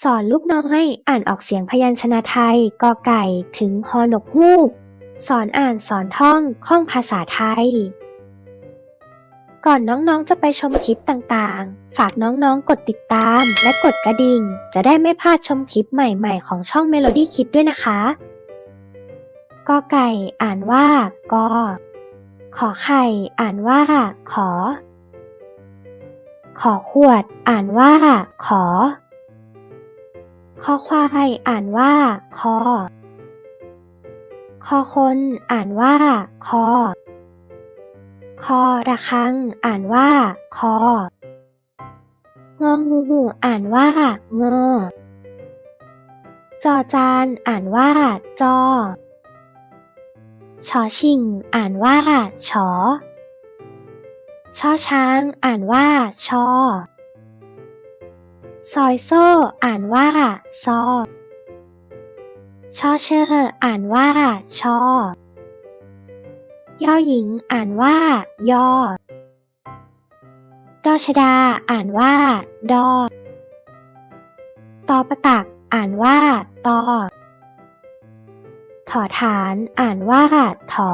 สอนลูกน้อยอ่านออกเสียงพยัญชนะไทย กอไก่ ถึงฮอนกฮูก สอนอ่านสอนท่องข้องภาษาไทย ก่อนน้องๆจะไปชมคลิปต่างๆ ฝากน้องๆ กดติดตามและกดกระดิ่ง จะได้ไม่พลาดชมคลิปใหม่ๆ ของช่อง Melody Kid ด้วยนะคะ กอไก่อ่านว่ากอ ขอไข่ อ่านว่า ขอ ขอขวด อ่านว่า ขอ คอควายอ่านว่า คอ คอคนอ่านว่า คอ คอระฆังอ่านว่า คององูอ่านว่าเงอจอจานอ่านว่า จอชอชิงอ่านว่า ชอช่อช้างอ่านว่า ชอ ซอยโซ่ อ่านว่าซอชอเชอร์อ่านว่าชอยอหญิง อ่านว่ายอดอชดา อ่านว่า ดอตอประตัก อ่านว่า ตอถอฐาน อ่านว่า ถอ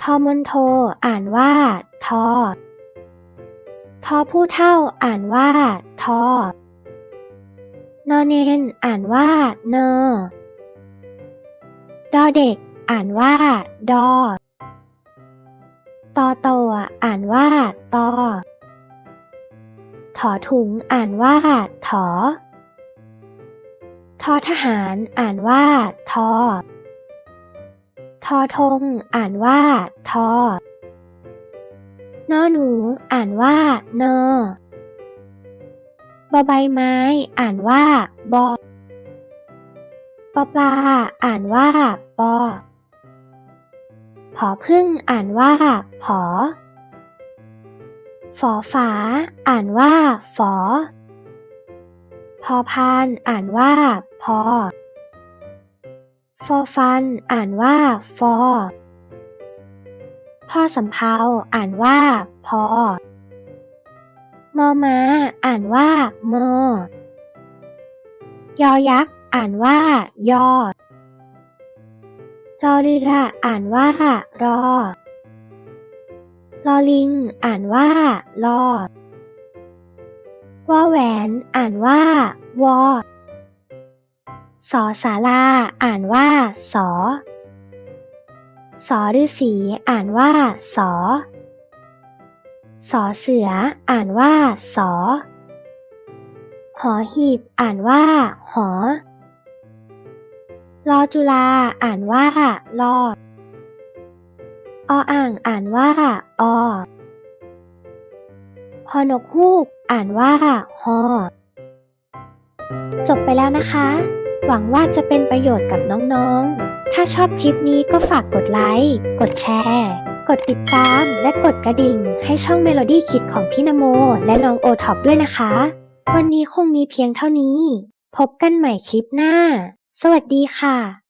ทอมนโท อ่านว่า ทอ อผู้เท่าอ่านว่า ทอ นอนเนนอ่านว่า เนอ ดอเด็ก อ่านว่า ดอ ตอโตอ่านว่า ตอ ถอถุงอ่านว่า ถอ ทอทหารอ่านว่า ทอ ทอทง อ่านว่า ทอ นอหนู อ่านว่าเนอบอใบไม้ อ่านว่าบอปอปลา อ่านว่าปอผอพึ่ง อ่านว่าผอฝอฝา อ่านว่าฝอพอพาน อ่านว่าพอฟอฟัน อ่านว่าฟอ พ่อสำเภาอ่านว่า พอ มอม้าอ่านว่า มอยอยักษ์ อ่านว่า ยอรอเรืออ่านว่า รอลอลิง อ่านว่า ลอวอแหวน อ่านว่า วอสอสาลา อ่านว่า สอ สอฤาษีอ่านว่า สอ สอเสือ อ่านว่า สอ หอหีบ อ่านว่า หอลอจุลา อ่านว่าลอออ่าง อ่านว่าอฮอนกฮูก อ่านว่า ฮอ จบไปแล้วนะคะ หวังว่าจะเป็นประโยชน์กับน้อง ๆ ถ้าชอบคลิปนี้ก็ฝากกดไลค์ กดแชร์ กดติดตาม และกดกระดิ่ง ให้ช่องเมโลดี้คิดของพี่นโม และน้องโอท็อปด้วยนะคะ วันนี้คงมีเพียงเท่านี้ พบกันใหม่คลิปหน้า สวัสดีค่ะ